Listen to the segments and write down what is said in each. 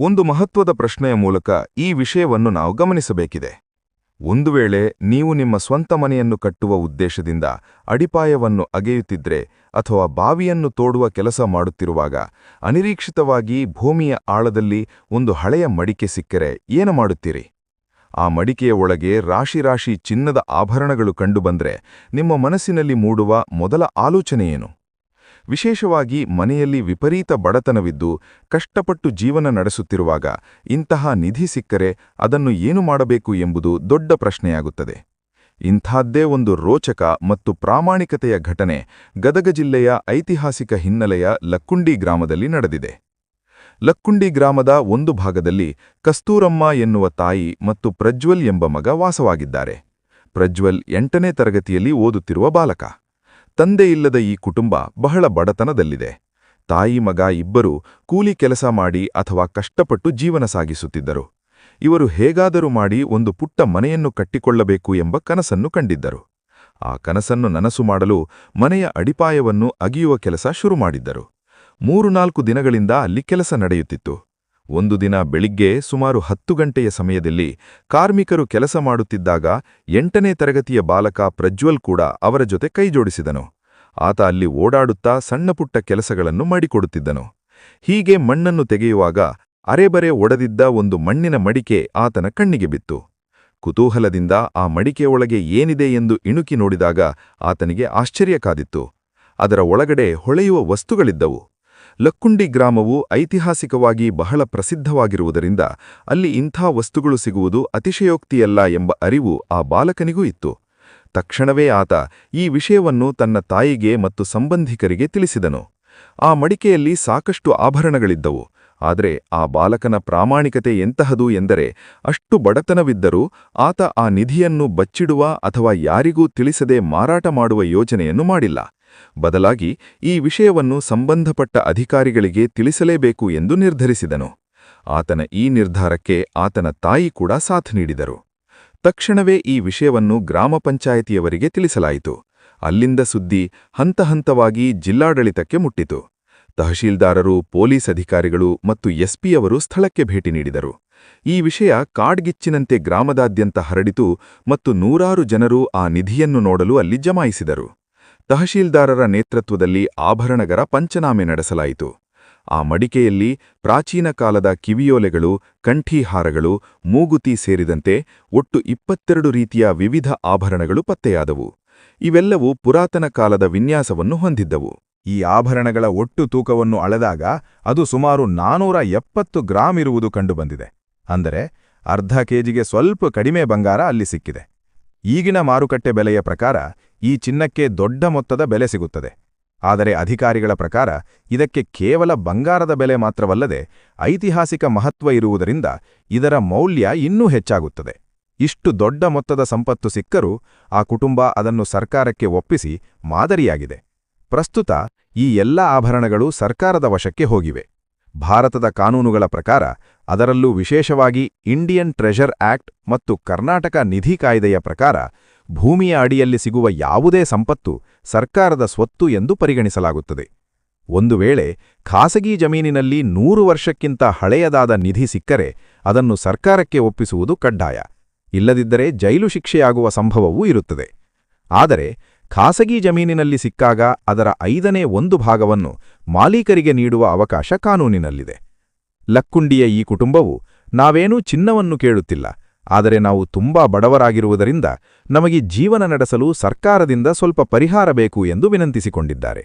ಒಂದು ಮಹತ್ವದ ಪ್ರಶ್ನೆಯ ಮೂಲಕ ಈ ವಿಷಯವನ್ನು ನಾವು ಗಮನಿಸಬೇಕಿದೆ. ಒಂದು ವೇಳೆ ನೀವು ನಿಮ್ಮ ಸ್ವಂತ ಮನೆಯನ್ನು ಕಟ್ಟುವ ಉದ್ದೇಶದಿಂದ ಅಡಿಪಾಯವನ್ನು ಅಗೆಯುತ್ತಿದ್ರೆ ಅಥವಾ ಬಾವಿಯನ್ನು ತೋಡುವ ಕೆಲಸ ಮಾಡುತ್ತಿರುವಾಗ ಅನಿರೀಕ್ಷಿತವಾಗಿ ಭೂಮಿಯ ಆಳದಲ್ಲಿ ಒಂದು ಹಳೆಯ ಮಡಿಕೆ ಸಿಕ್ಕರೆ ಏನು ಮಾಡುತ್ತೀರಿ? ಆ ಮಡಿಕೆಯ ಒಳಗೆ ರಾಶಿ ರಾಶಿ ಚಿನ್ನದ ಆಭರಣಗಳು ಕಂಡುಬಂದ್ರೆ ನಿಮ್ಮ ಮನಸ್ಸಿನಲ್ಲಿ ಮೂಡುವ ಮೊದಲ ಆಲೋಚನೆಯೇನು ವಿಶೇಷವಾಗಿ ಮನೆಯಲ್ಲಿ ವಿಪರೀತ ಬಡತನವಿದ್ದು ಕಷ್ಟಪಟ್ಟು ಜೀವನ ನಡೆಸುತ್ತಿರುವಾಗ ಇಂತಹ ನಿಧಿ ಸಿಕ್ಕರೆ ಅದನ್ನು ಏನು ಮಾಡಬೇಕು ಎಂಬುದು ದೊಡ್ಡ ಪ್ರಶ್ನೆಯಾಗುತ್ತದೆ. ಇಂಥದ್ದೇ ಒಂದು ರೋಚಕ ಮತ್ತು ಪ್ರಾಮಾಣಿಕತೆಯ ಘಟನೆ ಗದಗ ಜಿಲ್ಲೆಯ ಐತಿಹಾಸಿಕ ಹಿನ್ನೆಲೆಯ ಲಕ್ಕುಂಡಿ ಗ್ರಾಮದಲ್ಲಿ ನಡೆದಿದೆ. ಲಕ್ಕುಂಡಿ ಗ್ರಾಮದ ಒಂದು ಭಾಗದಲ್ಲಿ ಕಸ್ತೂರಮ್ಮ ಎನ್ನುವ ತಾಯಿ ಮತ್ತು ಪ್ರಜ್ವಲ್ ಎಂಬ ಮಗ ವಾಸವಾಗಿದ್ದಾರೆ. ಪ್ರಜ್ವಲ್ ಎಂಟನೇ ತರಗತಿಯಲ್ಲಿ ಓದುತ್ತಿರುವ ಬಾಲಕ. ತಂದೆಯಿಲ್ಲದ ಈ ಕುಟುಂಬ ಬಹಳ ಬಡತನದಲ್ಲಿದೆ. ತಾಯಿ ಮಗ ಇಬ್ಬರು ಕೂಲಿ ಕೆಲಸ ಮಾಡಿ ಅಥವಾ ಕಷ್ಟಪಟ್ಟು ಜೀವನ ಸಾಗಿಸುತ್ತಿದ್ದರು. ಇವರು ಹೇಗಾದರೂ ಮಾಡಿ ಒಂದು ಪುಟ್ಟ ಮನೆಯನ್ನು ಕಟ್ಟಿಕೊಳ್ಳಬೇಕು ಎಂಬ ಕನಸನ್ನು ಕಂಡಿದ್ದರು. ಆ ಕನಸನ್ನು ನನಸು ಮಾಡಲು ಮನೆಯ ಅಡಿಪಾಯವನ್ನು ಅಗಿಯುವ ಕೆಲಸ ಶುರು ಮಾಡಿದ್ದರು. ಮೂರು ನಾಲ್ಕು ದಿನಗಳಿಂದ ಅಲ್ಲಿ ಕೆಲಸ ನಡೆಯುತ್ತಿತ್ತು. ಒಂದು ದಿನ ಬೆಳಿಗ್ಗೆ ಸುಮಾರು ಹತ್ತು ಗಂಟೆಯ ಸಮಯದಲ್ಲಿ ಕಾರ್ಮಿಕರು ಕೆಲಸ ಮಾಡುತ್ತಿದ್ದಾಗ ಎಂಟನೇ ತರಗತಿಯ ಬಾಲಕ ಪ್ರಜ್ವಲ್ ಕೂಡ ಅವರ ಜೊತೆ ಕೈಜೋಡಿಸಿದನು. ಆತ ಅಲ್ಲಿ ಓಡಾಡುತ್ತಾ ಸಣ್ಣಪುಟ್ಟ ಕೆಲಸಗಳನ್ನು ಮಾಡಿಕೊಡುತ್ತಿದ್ದನು. ಹೀಗೆ ಮಣ್ಣನ್ನು ತೆಗೆಯುವಾಗ ಅರೆಬರೆ ಒಡೆದಿದ್ದ ಒಂದು ಮಣ್ಣಿನ ಮಡಿಕೆ ಆತನ ಕಣ್ಣಿಗೆ ಬಿತ್ತು. ಕುತೂಹಲದಿಂದ ಆ ಮಡಿಕೆಯೊಳಗೆ ಏನಿದೆ ಎಂದು ಇಣುಕಿ ನೋಡಿದಾಗ ಆತನಿಗೆ ಆಶ್ಚರ್ಯ ಕಾದಿತ್ತು. ಅದರ ಒಳಗಡೆ ಹೊಳೆಯುವ ವಸ್ತುಗಳಿದ್ದವು. ಲಕ್ಕುಂಡಿ ಗ್ರಾಮವು ಐತಿಹಾಸಿಕವಾಗಿ ಬಹಳ ಪ್ರಸಿದ್ಧವಾಗಿರುವುದರಿಂದ ಅಲ್ಲಿ ಇಂಥ ವಸ್ತುಗಳು ಸಿಗುವುದು ಅತಿಶಯೋಕ್ತಿಯಲ್ಲ ಎಂಬ ಅರಿವು ಆ ಬಾಲಕನಿಗೂ ಇತ್ತು. ತಕ್ಷಣವೇ ಆತ ಈ ವಿಷಯವನ್ನು ತನ್ನ ತಾಯಿಗೆ ಮತ್ತು ಸಂಬಂಧಿಕರಿಗೆ ತಿಳಿಸಿದನು. ಆ ಮಡಿಕೆಯಲ್ಲಿ ಸಾಕಷ್ಟು ಆಭರಣಗಳಿದ್ದವು, ಆದರೆ ಆ ಬಾಲಕನ ಪ್ರಾಮಾಣಿಕತೆ ಎಂತಹದು ಎಂದರೆ ಅಷ್ಟು ಬಡತನವಿದ್ದರೂ ಆತ ಆ ನಿಧಿಯನ್ನು ಬಚ್ಚಿಡುವ ಅಥವಾ ಯಾರಿಗೂ ತಿಳಿಸದೆ ಮಾರಾಟ ಮಾಡುವ ಯೋಜನೆಯನ್ನು ಮಾಡಿಲ್ಲ. ಬದಲಾಗಿ ಈ ವಿಷಯವನ್ನು ಸಂಬಂಧಪಟ್ಟ ಅಧಿಕಾರಿಗಳಿಗೆ ತಿಳಿಸಲೇಬೇಕು ಎಂದು ನಿರ್ಧರಿಸಿದನು. ಆತನ ಈ ನಿರ್ಧಾರಕ್ಕೆ ಆತನ ತಾಯಿ ಕೂಡ ಸಾಥ್ ನೀಡಿದರು. ತಕ್ಷಣವೇ ಈ ವಿಷಯವನ್ನು ಗ್ರಾಮ ಪಂಚಾಯಿತಿಯವರಿಗೆ ತಿಳಿಸಲಾಯಿತು. ಅಲ್ಲಿಂದ ಸುದ್ದಿ ಹಂತ ಹಂತವಾಗಿ ಜಿಲ್ಲಾಡಳಿತಕ್ಕೆ ಮುಟ್ಟಿತು. ತಹಶೀಲ್ದಾರರು, ಪೊಲೀಸ್ ಅಧಿಕಾರಿಗಳು ಮತ್ತು ಎಸ್ಪಿಯವರು ಸ್ಥಳಕ್ಕೆ ಭೇಟಿ ನೀಡಿದರು. ಈ ವಿಷಯ ಕಾಡ್ಗಿಚ್ಚಿನಂತೆ ಗ್ರಾಮದಾದ್ಯಂತ ಹರಡಿತು ಮತ್ತು ನೂರಾರು ಜನರು ಆ ನಿಧಿಯನ್ನು ನೋಡಲು ಅಲ್ಲಿ ಜಮಾಯಿಸಿದರು. ತಹಶೀಲ್ದಾರರ ನೇತೃತ್ವದಲ್ಲಿ ಆಭರಣಗರ ಪಂಚನಾಮೆ ನಡೆಸಲಾಯಿತು. ಆ ಮಡಿಕೆಯಲ್ಲಿ ಪ್ರಾಚೀನ ಕಾಲದ ಕಿವಿಯೋಲೆಗಳು ಕಂಠೀಹಾರಗಳು ಮೂಗುತಿ ಸೇರಿದಂತೆ ಒಟ್ಟು ಇಪ್ಪತ್ತೆರಡು ರೀತಿಯ ವಿವಿಧ ಆಭರಣಗಳು ಪತ್ತೆಯಾದವು. ಇವೆಲ್ಲವೂ ಪುರಾತನ ಕಾಲದ ವಿನ್ಯಾಸವನ್ನು ಹೊಂದಿದ್ದವು. ಈ ಆಭರಣಗಳ ಒಟ್ಟು ತೂಕವನ್ನು ಅಳೆದಾಗ ಅದು ಸುಮಾರು ನಾನೂರ ಎಪ್ಪತ್ತು ಗ್ರಾಂ ಇರುವುದು ಕಂಡುಬಂದಿದೆ. ಅಂದರೆ ಅರ್ಧ ಕೆಜಿಗೆ ಸ್ವಲ್ಪ ಕಡಿಮೆ ಬಂಗಾರ ಅಲ್ಲಿ ಸಿಕ್ಕಿದೆ. ಈಗಿನ ಮಾರುಕಟ್ಟೆ ಬೆಲೆಯ ಪ್ರಕಾರ ಈ ಚಿನ್ನಕ್ಕೆ ದೊಡ್ಡ ಮೊತ್ತದ ಬೆಲೆ ಸಿಗುತ್ತದೆ. ಆದರೆ ಅಧಿಕಾರಿಗಳ ಪ್ರಕಾರ ಇದಕ್ಕೆ ಕೇವಲ ಬಂಗಾರದ ಬೆಲೆ ಮಾತ್ರವಲ್ಲದೆ ಐತಿಹಾಸಿಕ ಮಹತ್ವ ಇರುವುದರಿಂದ ಇದರ ಮೌಲ್ಯ ಇನ್ನೂ ಹೆಚ್ಚಾಗುತ್ತದೆ. ಇಷ್ಟು ದೊಡ್ಡ ಮೊತ್ತದ ಸಂಪತ್ತು ಸಿಕ್ಕರೂ ಆ ಕುಟುಂಬ ಅದನ್ನು ಸರ್ಕಾರಕ್ಕೆ ಒಪ್ಪಿಸಿ ಮಾದರಿಯಾಗಿದೆ. ಪ್ರಸ್ತುತ ಈ ಎಲ್ಲ ಆಭರಣಗಳು ಸರ್ಕಾರದ ವಶಕ್ಕೆ ಹೋಗಿವೆ. ಭಾರತದ ಕಾನೂನುಗಳ ಪ್ರಕಾರ ಅದರಲ್ಲೂ ವಿಶೇಷವಾಗಿ ಇಂಡಿಯನ್ ಟ್ರೆಷರ್ ಆಕ್ಟ್ ಮತ್ತು ಕರ್ನಾಟಕ ನಿಧಿ ಕಾಯ್ದೆಯ ಪ್ರಕಾರ ಭೂಮಿಯ ಅಡಿಯಲ್ಲಿ ಸಿಗುವ ಯಾವುದೇ ಸಂಪತ್ತು ಸರ್ಕಾರದ ಸ್ವತ್ತು ಎಂದು ಪರಿಗಣಿಸಲಾಗುತ್ತದೆ. ಒಂದು ವೇಳೆ ಖಾಸಗಿ ಜಮೀನಿನಲ್ಲಿ ನೂರು ವರ್ಷಕ್ಕಿಂತ ಹಳೆಯದಾದ ನಿಧಿ ಸಿಕ್ಕರೆ ಅದನ್ನು ಸರ್ಕಾರಕ್ಕೆ ಒಪ್ಪಿಸುವುದು ಕಡ್ಡಾಯ. ಇಲ್ಲದಿದ್ದರೆ ಜೈಲು ಶಿಕ್ಷೆಯಾಗುವ ಸಂಭವವೂ ಇರುತ್ತದೆ. ಆದರೆ ಖಾಸಗಿ ಜಮೀನಿನಲ್ಲಿ ಸಿಕ್ಕಾಗ ಅದರ ಐದನೇ ಒಂದು ಭಾಗವನ್ನು ಮಾಲೀಕರಿಗೆ ನೀಡುವ ಅವಕಾಶ ಕಾನೂನಿನಲ್ಲಿದೆ. ಲಕ್ಕುಂಡಿಯ ಈ ಕುಟುಂಬವು ನಾವೇನೂ ಚಿನ್ನವನ್ನು ಕೇಳುತ್ತಿಲ್ಲ. ಆದರೆ ನಾವು ತುಂಬಾ ಬಡವರಾಗಿರುವುದರಿಂದ ನಮಗೆ ಜೀವನ ನಡೆಸಲು ಸರ್ಕಾರದಿಂದ ಸ್ವಲ್ಪ ಪರಿಹಾರ ಬೇಕು ಎಂದು ವಿನಂತಿಸಿಕೊಂಡಿದ್ದಾರೆ.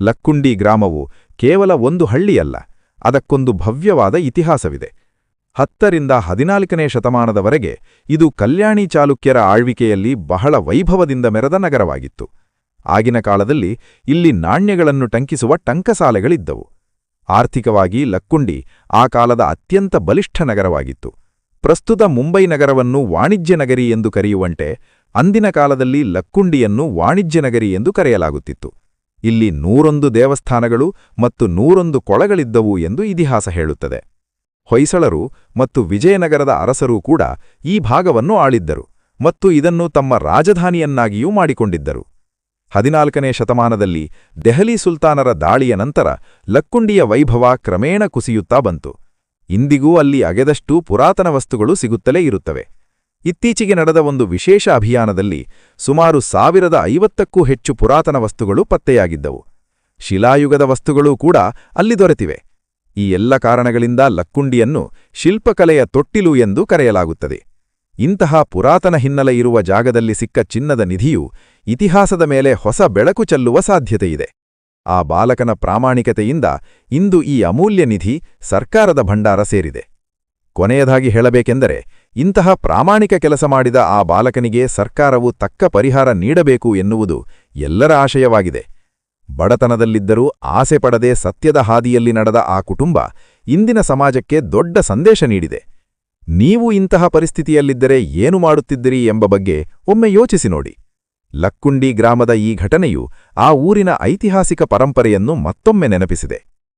ಲಕ್ಕುಂಡಿ ಗ್ರಾಮವು ಕೇವಲ ಒಂದು ಹಳ್ಳಿಯಲ್ಲ, ಅದಕ್ಕೊಂದು ಭವ್ಯವಾದ ಇತಿಹಾಸವಿದೆ. ಹತ್ತರಿಂದ ಹದಿನಾಲ್ಕನೇ ಶತಮಾನದವರೆಗೆ ಇದು ಕಲ್ಯಾಣಿ ಚಾಲುಕ್ಯರ ಆಳ್ವಿಕೆಯಲ್ಲಿ ಬಹಳ ವೈಭವದಿಂದ ಮೆರೆದ ನಗರವಾಗಿತ್ತು. ಆಗಿನ ಕಾಲದಲ್ಲಿ ಇಲ್ಲಿ ನಾಣ್ಯಗಳನ್ನು ಟಂಕಿಸುವ ಟಂಕಸಾಲೆಗಳಿದ್ದವು. ಆರ್ಥಿಕವಾಗಿ ಲಕ್ಕುಂಡಿ ಆ ಕಾಲದ ಅತ್ಯಂತ ಬಲಿಷ್ಠ ನಗರವಾಗಿತ್ತು. ಪ್ರಸ್ತುತ ಮುಂಬೈ ನಗರವನ್ನು ವಾಣಿಜ್ಯ ನಗರಿ ಎಂದು ಕರೆಯುವಂತೆ ಅಂದಿನ ಕಾಲದಲ್ಲಿ ಲಕ್ಕುಂಡಿಯನ್ನು ವಾಣಿಜ್ಯ ನಗರಿ ಎಂದು ಕರೆಯಲಾಗುತ್ತಿತ್ತು. ಇಲ್ಲಿ ನೂರೊಂದು ದೇವಸ್ಥಾನಗಳು ಮತ್ತು ನೂರೊಂದು ಕೊಳಗಳಿದ್ದವು ಎಂದು ಇತಿಹಾಸ ಹೇಳುತ್ತದೆ. ಹೊಯ್ಸಳರು ಮತ್ತು ವಿಜಯನಗರದ ಅರಸರೂ ಕೂಡ ಈ ಭಾಗವನ್ನು ಆಳಿದ್ದರು ಮತ್ತು ಇದನ್ನು ತಮ್ಮ ರಾಜಧಾನಿಯನ್ನಾಗಿಯೂ ಮಾಡಿಕೊಂಡಿದ್ದರು. ಹದಿನಾಲ್ಕನೇ ಶತಮಾನದಲ್ಲಿ ದೆಹಲಿ ಸುಲ್ತಾನರ ದಾಳಿಯ ನಂತರ ಲಕ್ಕುಂಡಿಯ ವೈಭವ ಕ್ರಮೇಣ ಕುಸಿಯುತ್ತಾ ಬಂತು. ಇಂದಿಗೂ ಅಲ್ಲಿ ಅಗೆದಷ್ಟು ಪುರಾತನ ವಸ್ತುಗಳು ಸಿಗುತ್ತಲೇ ಇರುತ್ತವೆ. ಇತ್ತೀಚೆಗೆ ನಡೆದ ಒಂದು ವಿಶೇಷ ಅಭಿಯಾನದಲ್ಲಿ ಸುಮಾರು ಸಾವಿರದ ಐವತ್ತಕ್ಕೂ ಹೆಚ್ಚು ಪುರಾತನ ವಸ್ತುಗಳು ಪತ್ತೆಯಾಗಿದ್ದವು. ಶಿಲಾಯುಗದ ವಸ್ತುಗಳೂ ಕೂಡ ಅಲ್ಲಿ ದೊರೆತಿವೆ. ಈ ಎಲ್ಲ ಕಾರಣಗಳಿಂದ ಲಕ್ಕುಂಡಿಯನ್ನು ಶಿಲ್ಪಕಲೆಯ ತೊಟ್ಟಿಲು ಎಂದು ಕರೆಯಲಾಗುತ್ತದೆ. ಇಂತಹ ಪುರಾತನ ಹಿನ್ನೆಲೆ ಇರುವ ಜಾಗದಲ್ಲಿ ಸಿಕ್ಕ ಚಿನ್ನದ ನಿಧಿಯು ಇತಿಹಾಸದ ಮೇಲೆ ಹೊಸ ಬೆಳಕು ಚೆಲ್ಲುವ ಸಾಧ್ಯತೆಯಿದೆ. ಆ ಬಾಲಕನ ಪ್ರಾಮಾಣಿಕತೆಯಿಂದ ಇಂದು ಈ ಅಮೂಲ್ಯ ನಿಧಿ ಸರ್ಕಾರದ ಭಂಡಾರ ಸೇರಿದೆ. ಕೊನೆಯದಾಗಿ ಹೇಳಬೇಕೆಂದರೆ, ಇಂತಹ ಪ್ರಾಮಾಣಿಕ ಕೆಲಸ ಮಾಡಿದ ಆ ಬಾಲಕನಿಗೆ ಸರ್ಕಾರವು ತಕ್ಕ ಪರಿಹಾರ ನೀಡಬೇಕು ಎನ್ನುವುದು ಎಲ್ಲರ ಆಶಯವಾಗಿದೆ. ಬಡತನದಲ್ಲಿದ್ದರೂ ಆಸೆ ಪಡದೆ ಸತ್ಯದ ಹಾದಿಯಲ್ಲಿ ನಡೆದ ಆ ಕುಟುಂಬ ಇಂದಿನ ಸಮಾಜಕ್ಕೆ ದೊಡ್ಡ ಸಂದೇಶ ನೀಡಿದೆ. ನೀವು ಇಂತಹ ಪರಿಸ್ಥಿತಿಯಲ್ಲಿದ್ದರೆ ಏನು ಮಾಡುತ್ತಿದ್ದಿರಿ ಎಂಬ ಬಗ್ಗೆ ಒಮ್ಮೆ ಯೋಚಿಸಿ ನೋಡಿ. ಲಕ್ಕುಂಡಿ ಗ್ರಾಮದ ಈ ಘಟನೆಯು ಆ ಊರಿನ ಐತಿಹಾಸಿಕ ಪರಂಪರೆಯನ್ನು ಮತ್ತೊಮ್ಮೆ ನೆನಪಿಸಿದೆ.